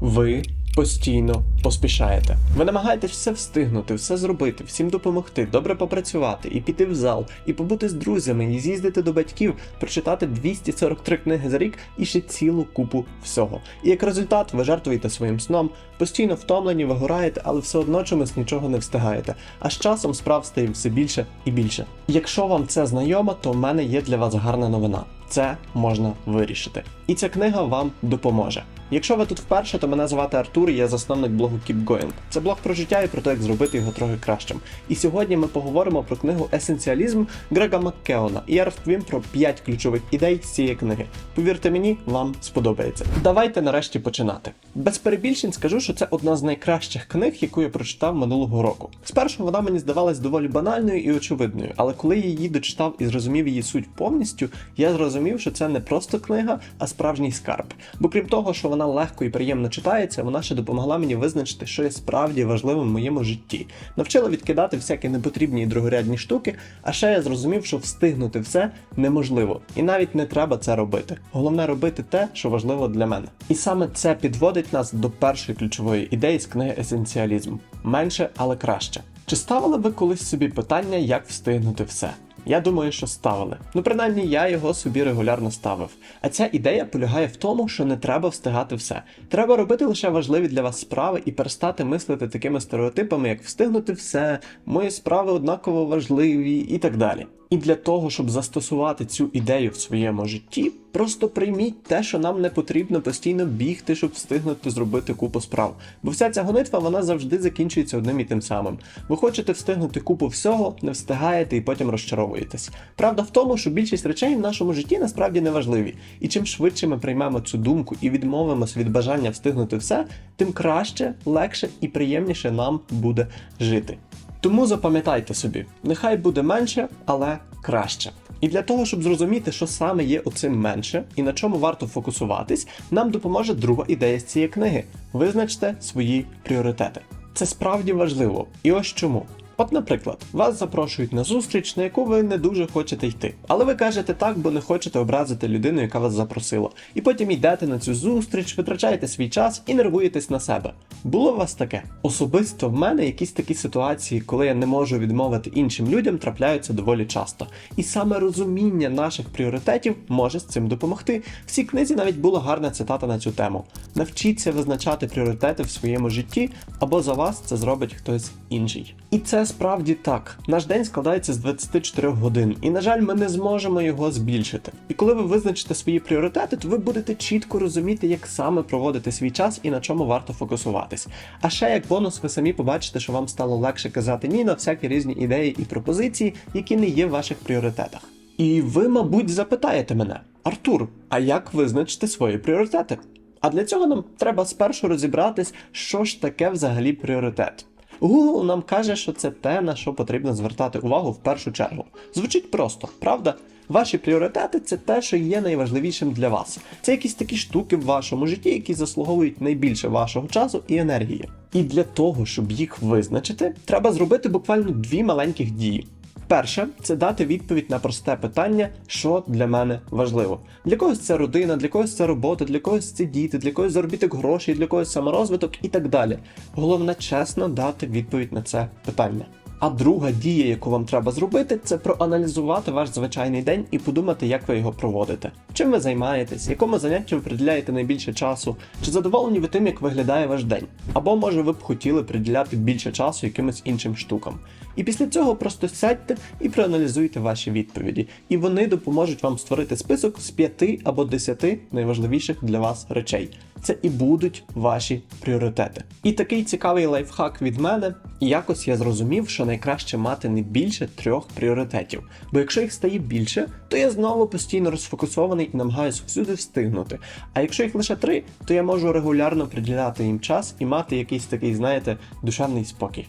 Ви постійно поспішаєте. Ви намагаєтесь все встигнути, все зробити, всім допомогти, добре попрацювати, і піти в зал, і побути з друзями, і з'їздити до батьків, прочитати 243 книги за рік і ще цілу купу всього. І як результат, ви жертвуєте своїм сном, постійно втомлені, вигораєте, але все одно чомусь нічого не встигаєте. А з часом справ стає все більше і більше. Якщо вам це знайомо, то в мене є для вас гарна новина. Це можна вирішити. І ця книга вам допоможе. Якщо ви тут вперше, то мене звати Артур, я засновник блогу Keep Going. Це блог про життя і про те, як зробити його трохи кращим. І сьогодні ми поговоримо про книгу Есенціалізм Грега Маккеона. І я розповім про 5 ключових ідей з цієї книги. Повірте мені, вам сподобається. Давайте нарешті починати. Без перебільшень скажу, що це одна з найкращих книг, яку я прочитав минулого року. Спершу вона мені здавалась доволі банальною і очевидною, але коли я її дочитав і зрозумів її суть повністю, я зрозумів, що це не просто книга, а справжній скарб. Бо крім того, що вона легко і приємно читається, вона ще допомогла мені визначити, що є справді важливим в моєму житті. Навчила відкидати всякі непотрібні і другорядні штуки, а ще я зрозумів, що встигнути все неможливо, і навіть не треба це робити. Головне робити те, що важливо для мене. І саме це підводить нас до першої ключової ідеї з книги Есенціалізм: менше, але краще. Чи ставили ви колись собі питання, як встигнути все? Я думаю, що ставили. Ну, принаймні, я його собі регулярно ставив. А ця ідея полягає в тому, що не треба встигати все. Треба робити лише важливі для вас справи і перестати мислити такими стереотипами, як встигнути все, мої справи однаково важливі і так далі. І для того, щоб застосувати цю ідею в своєму житті, просто прийміть те, що нам не потрібно постійно бігти, щоб встигнути зробити купу справ. Бо вся ця гонитва вона завжди закінчується одним і тим самим. Ви хочете встигнути купу всього, не встигаєте і потім розчаровуєтесь. Правда в тому, що більшість речей в нашому житті насправді не важливі. І чим швидше ми приймемо цю думку і відмовимося від бажання встигнути все, тим краще, легше і приємніше нам буде жити. Тому запам'ятайте собі, нехай буде менше, але краще. І для того, щоб зрозуміти, що саме є оцим менше і на чому варто фокусуватись, нам допоможе друга ідея з цієї книги: визначте свої пріоритети. Це справді важливо. І ось чому. От, наприклад, вас запрошують на зустріч, на яку ви не дуже хочете йти. Але ви кажете так, бо не хочете образити людину, яка вас запросила. І потім йдете на цю зустріч, витрачаєте свій час і нервуєтесь на себе. Було у вас таке? Особисто в мене якісь такі ситуації, коли я не можу відмовити іншим людям, трапляються доволі часто. І саме розуміння наших пріоритетів може з цим допомогти. В цій книзі навіть була гарна цитата на цю тему: навчіться визначати пріоритети в своєму житті, або за вас це зробить хтось інший. І це справді так. Наш день складається з 24 годин, і на жаль, ми не зможемо його збільшити. І коли ви визначите свої пріоритети, то ви будете чітко розуміти, як саме проводити свій час і на чому варто фокусуватись. А ще як бонус, ви самі побачите, що вам стало легше казати ні на всякі різні ідеї і пропозиції, які не є в ваших пріоритетах. І ви, мабуть, запитаєте мене, Артур, а як визначити свої пріоритети? А для цього нам треба спершу розібратись, що ж таке взагалі пріоритет. Google нам каже, що це те, на що потрібно звертати увагу в першу чергу. Звучить просто, правда? Ваші пріоритети це те, що є найважливішим для вас. Це якісь такі штуки в вашому житті, які заслуговують найбільше вашого часу і енергії. І для того, щоб їх визначити, треба зробити буквально дві маленьких дії. Перше це дати відповідь на просте питання, що для мене важливо. Для когось це родина, для когось це робота, для когось це діти, для когось заробіток грошей, для когось саморозвиток і так далі. Головне чесно дати відповідь на це питання. А друга дія, яку вам треба зробити, це проаналізувати ваш звичайний день і подумати, як ви його проводите. Чим ви займаєтесь, якому заняттю ви приділяєте найбільше часу, чи задоволені ви тим, як виглядає ваш день? Або може ви б хотіли приділяти більше часу якимось іншим штукам. І після цього просто сядьте і проаналізуйте ваші відповіді, і вони допоможуть вам створити список з 5 або 10 найважливіших для вас речей. Це і будуть ваші пріоритети. І такий цікавий лайфхак від мене. І якось я зрозумів, що найкраще мати не більше трьох пріоритетів. Бо якщо їх стає більше, то я знову постійно розфокусований і намагаюся всюди встигнути. А якщо їх лише три, то я можу регулярно приділяти їм час і мати якийсь такий, знаєте, душевний спокій.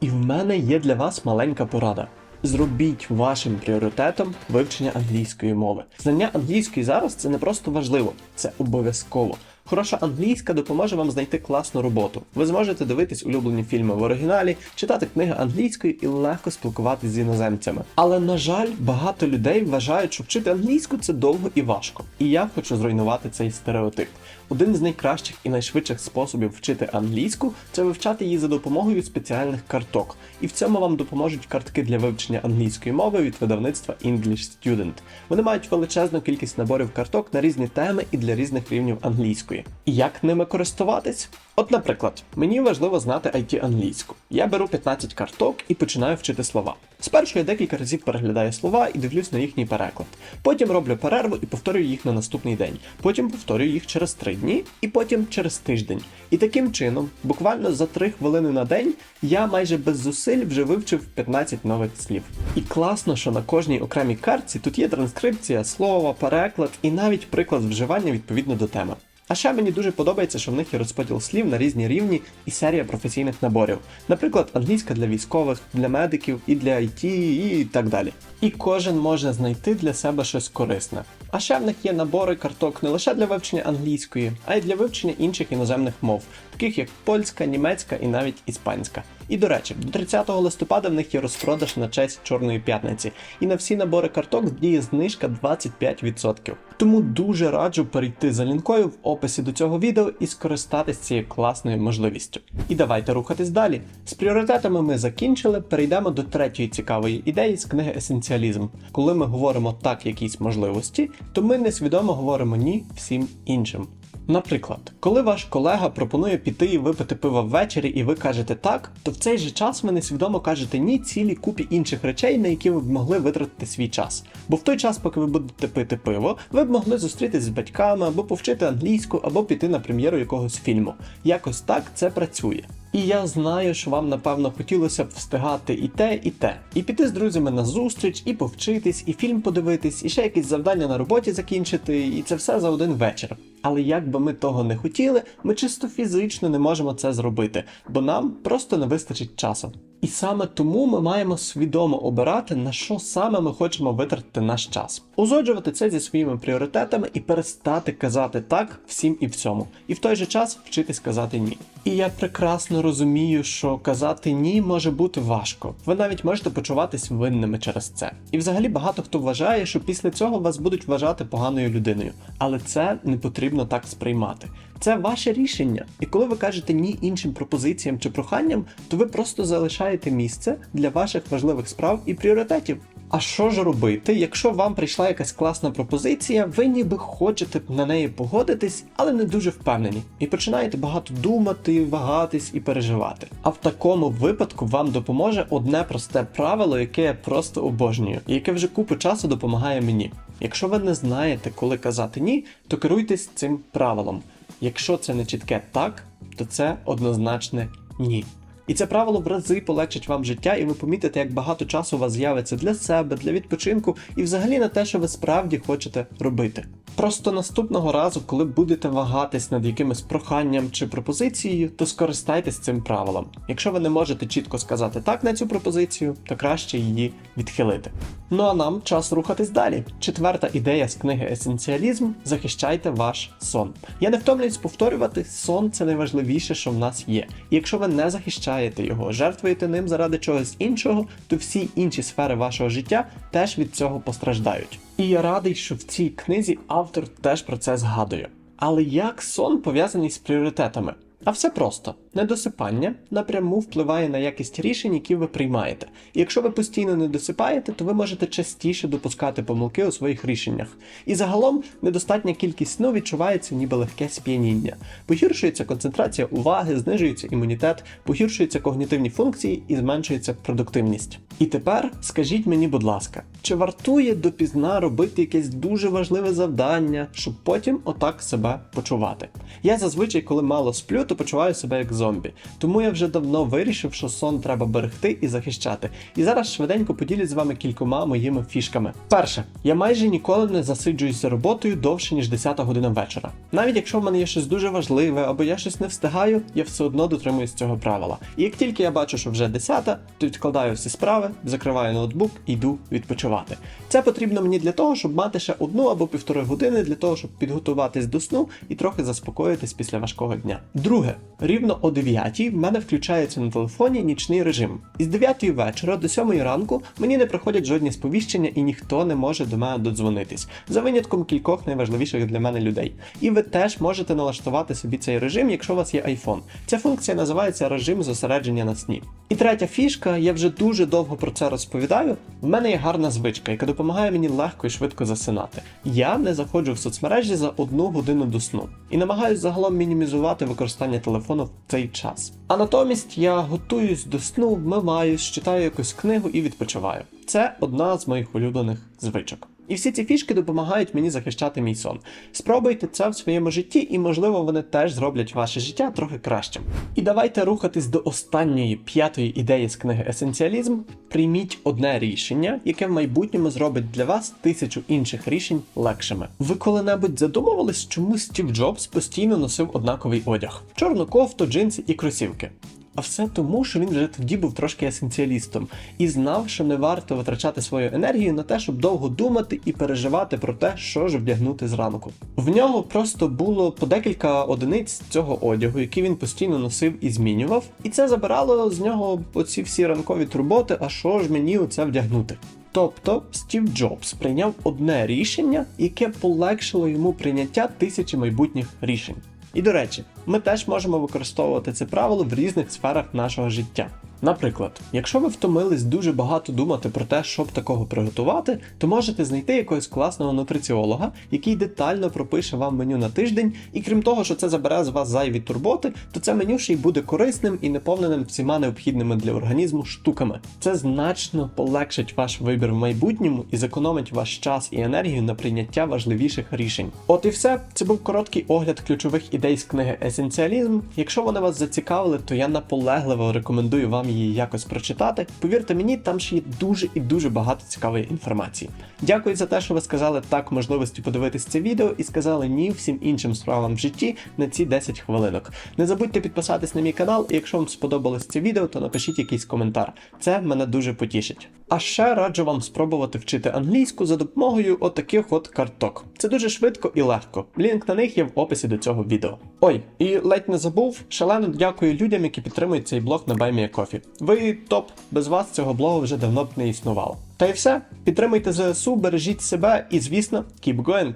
І в мене є для вас маленька порада. Зробіть вашим пріоритетом вивчення англійської мови. Знання англійської зараз це не просто важливо, це обов'язково. Хороша англійська допоможе вам знайти класну роботу. Ви зможете дивитись улюблені фільми в оригіналі, читати книги англійською і легко спілкуватись з іноземцями. Але на жаль, багато людей вважають, що вчити англійську це довго і важко. І я хочу зруйнувати цей стереотип. Один з найкращих і найшвидших способів вчити англійську це вивчати її за допомогою спеціальних карток. І в цьому вам допоможуть картки для вивчення англійської мови від видавництва English Student. Вони мають величезну кількість наборів карток на різні теми і для різних рівнів англійської. І як ними користуватись? От, наприклад, мені важливо знати IT англійську. Я беру 15 карток і починаю вчити слова. Спершу я декілька разів переглядаю слова і дивлюсь на їхній переклад. Потім роблю перерву і повторюю їх на наступний день. Потім повторюю їх через 3 дні і потім через тиждень. І таким чином, буквально за 3 хвилини на день, я майже без зусиль вже вивчив 15 нових слів. І класно, що на кожній окремій картці тут є транскрипція, слова, переклад і навіть приклад вживання відповідно до теми. А ще мені дуже подобається, що в них є розподіл слів на різні рівні і серія професійних наборів. Наприклад, англійська для військових, для медиків і для IT і так далі. І кожен може знайти для себе щось корисне. А ще в них є набори карток не лише для вивчення англійської, а й для вивчення інших іноземних мов, таких як польська, німецька і навіть іспанська. І до речі, до 30 листопада в них є розпродаж на честь Чорної п'ятниці, і на всі набори карток діє знижка 25%. Тому дуже раджу перейти за лінкою в описі до цього відео і скористатись цією класною можливістю. І давайте рухатись далі. З пріоритетами ми закінчили, перейдемо до третьої цікавої ідеї з книги Есенціалізм. Коли ми говоримо так якісь можливості, то ми несвідомо говоримо ні всім іншим. Наприклад, коли ваш колега пропонує піти і випити пиво ввечері, і ви кажете так, то в цей же час ви несвідомо кажете ні цілій купі інших речей, на які ви б могли витратити свій час. Бо в той час, поки ви будете пити пиво, ви б могли зустрітись з батьками або повчити англійську, або піти на прем'єру якогось фільму. Якось так це працює. І я знаю, що вам напевно хотілося б встигати і те, і те, і піти з друзями на зустріч, і повчитись, і фільм подивитись, і ще якісь завдання на роботі закінчити, і це все за один вечір. Але як би ми того не хотіли, ми чисто фізично не можемо це зробити, бо нам просто не вистачить часу. І саме тому ми маємо свідомо обирати, на що саме ми хочемо витратити наш час, узгоджувати це зі своїми пріоритетами і перестати казати так всім і всьому, і в той же час вчитись казати ні. І я прекрасно розумію, що казати ні може бути важко. Ви навіть можете почуватись винними через це. І взагалі багато хто вважає, що після цього вас будуть вважати поганою людиною, але це не потрібно так сприймати. Це ваше рішення. І коли ви кажете ні іншим пропозиціям чи проханням, то ви просто залишаєте місце для ваших важливих справ і пріоритетів. А що ж робити, якщо вам прийшла якась класна пропозиція, ви ніби хочете на неї погодитись, але не дуже впевнені, і починаєте багато думати, вагатись і переживати. А в такому випадку вам допоможе одне просте правило, яке я просто обожнюю, і яке вже купу часу допомагає мені. Якщо ви не знаєте, коли казати ні, то керуйтесь цим правилом. Якщо це не чітке так, то це однозначне ні. І це правило в рази полегшить вам життя, і ви помітите, як багато часу у вас з'явиться для себе, для відпочинку і взагалі на те, що ви справді хочете робити. Просто наступного разу, коли будете вагатись над якимось проханням чи пропозицією, то скористайтесь цим правилом. Якщо ви не можете чітко сказати так на цю пропозицію, то краще її відхилити. Ну а нам час рухатись далі. Четверта ідея з книги Есенціалізм захищайте ваш сон. Я не втомлююсь повторювати, сон це найважливіше, що в нас є. І якщо ви не захищаєте його, жертвуєте ним заради чогось іншого, то всі інші сфери вашого життя теж від цього постраждають. І я радий, що в цій книзі автор теж про це згадує. Але як сон пов'язаний з пріоритетами? А все просто недосипання напряму впливає на якість рішень, які ви приймаєте. І якщо ви постійно не досипаєте, то ви можете частіше допускати помилки у своїх рішеннях. І загалом недостатня кількість сну відчувається ніби легке сп'яніння. Погіршується концентрація уваги, знижується імунітет, погіршуються когнітивні функції і зменшується продуктивність. І тепер скажіть мені, будь ласка, чи вартує допізна робити якесь дуже важливе завдання, щоб потім отак себе почувати? Я зазвичай, коли мало сплю, то почуваю себе як зомбі. Тому я вже давно вирішив, що сон треба берегти і захищати. І зараз швиденько поділюсь з вами кількома моїми фішками. Перше, я майже ніколи не засиджуюсь за роботою довше ніж 10 година вечора. Навіть якщо в мене є щось дуже важливе або я щось не встигаю, я все одно дотримуюсь цього правила. І як тільки я бачу, що вже 10, то відкладаю всі справи, закриваю ноутбук і йду відпочивати. Це потрібно мені для того, щоб мати ще одну або півтори години для того, щоб підготуватись до сну і трохи заспокоїтись після важкого дня. Друге, Рівно о 9 в мене включається на телефоні нічний режим. Із 9 вечора до 7 ранку мені не приходять жодні сповіщення і ніхто не може до мене додзвонитись, за винятком кількох найважливіших для мене людей. І ви теж можете налаштувати собі цей режим, якщо у вас є iPhone. Ця функція називається режим зосередження на сні. І третя фішка, я вже дуже довго про це розповідаю. В мене є гарна звичка, яка допомагає мені легко і швидко засинати. Я не заходжу в соцмережі за одну годину до сну і намагаюся загалом мінімізувати використання телефону в цей час. А натомість я готуюсь до сну, мимаюсь, читаю якусь книгу і відпочиваю. Це одна з моїх улюблених звичок. І всі ці фішки допомагають мені захищати мій сон. Спробуйте це в своєму житті, і можливо вони теж зроблять ваше життя трохи кращим. І давайте рухатись до останньої п'ятої ідеї з книги Есенціалізм. Прийміть одне рішення, яке в майбутньому зробить для вас тисячу інших рішень легшими. Ви коли-небудь задумувались, чому Стів Джобс постійно носив однаковий одяг: чорну кофту, джинси і кросівки. А все тому, що він вже тоді був трошки есенціалістом і знав, що не варто витрачати свою енергію на те, щоб довго думати і переживати про те, що ж вдягнути зранку. В нього просто було по декілька одиниць цього одягу, який він постійно носив і змінював, і це забирало з нього оці всі ранкові турботи, а що ж мені оце вдягнути. Тобто Стів Джобс прийняв одне рішення, яке полегшило йому прийняття тисячі майбутніх рішень. І до речі, ми теж можемо використовувати це правило в різних сферах нашого життя. Наприклад, якщо ви втомились дуже багато думати про те, що б такого приготувати, то можете знайти якогось класного нутриціолога, який детально пропише вам меню на тиждень, і крім того, що це забере з вас зайві турботи, то це меню ще й буде корисним і наповненим всіма необхідними для організму штуками. Це значно полегшить ваш вибір в майбутньому і зекономить ваш час і енергію на прийняття важливіших рішень. От і все. Це був короткий огляд ключових ідей з книги Есенціалізм. Якщо вони вас зацікавили, то я наполегливо рекомендую вам її якось прочитати. Повірте мені, там ще є дуже і дуже багато цікавої інформації. Дякую за те, що ви сказали так можливості подивитись це відео і сказали ні всім іншим справам в житті на ці 10 хвилинок. Не забудьте підписатись на мій канал, і якщо вам сподобалось це відео, то напишіть якийсь коментар. Це мене дуже потішить. А ще раджу вам спробувати вчити англійську за допомогою отаких от карток. Це дуже швидко і легко. Лінк на них є в описі до цього відео. Ой, і ледь не забув, шалено дякую людям, які підтримують цей блог на BuyMeACoffee. Ви топ, без вас цього блогу вже давно б не існувало. Та й все. Підтримуйте ЗСУ, бережіть себе і, звісно, keep going!